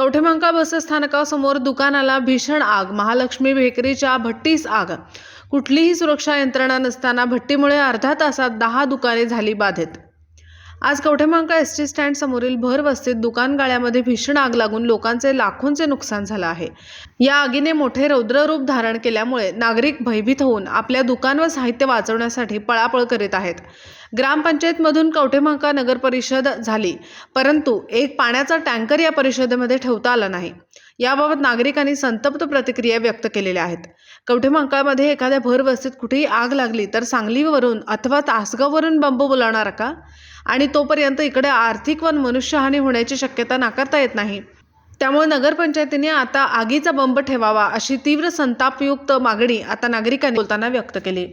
कवठेमहांकाळ बसस्थानकासमोर दुकानाला भीषण आग महालक्ष्मी बेकरीच्या भट्टीस आग. कुठलीही सुरक्षा यंत्रणा नसताना भट्टीमुळे अर्धा तासात दहा दुकाने झाली बाधित. आज कवठेमहांकाळ एस टी स्टँड समोरील भर वस्तीत दुकान गाळ्यामध्ये भीषण आग लागून लोकांचे लाखोंचे नुकसान झालं आहे. या आगीने मोठे रौद्ररूप धारण केल्यामुळे नागरिक भयभीत होऊन आपल्या दुकान व साहित्य वाचवण्यासाठी पळापळ करीत आहेत. ग्रामपंचायतमधून कवठेमहांकाळ नगर परिषद झाली परंतु एक पाण्याचा टँकर या परिषदेमध्ये ठेवता आला नाही. याबाबत नागरिकांनी संतप्त प्रतिक्रिया व्यक्त केलेल्या आहेत. कवठेमहांकाळमध्ये एखाद्या भर वस्तीत कुठेही आग लागली तर सांगलीवरून अथवा तासगाववरून बंब बोलावणार का? आणि तोपर्यंत इकडे आर्थिक व मनुष्यहानी होण्याची शक्यता नाकारता येत नाही. त्यामुळे नगरपंचायतीने आता आगीचा बंब ठेवावा अशी तीव्र संतापयुक्त मागणी आता नागरिकांनी बोलताना व्यक्त केली.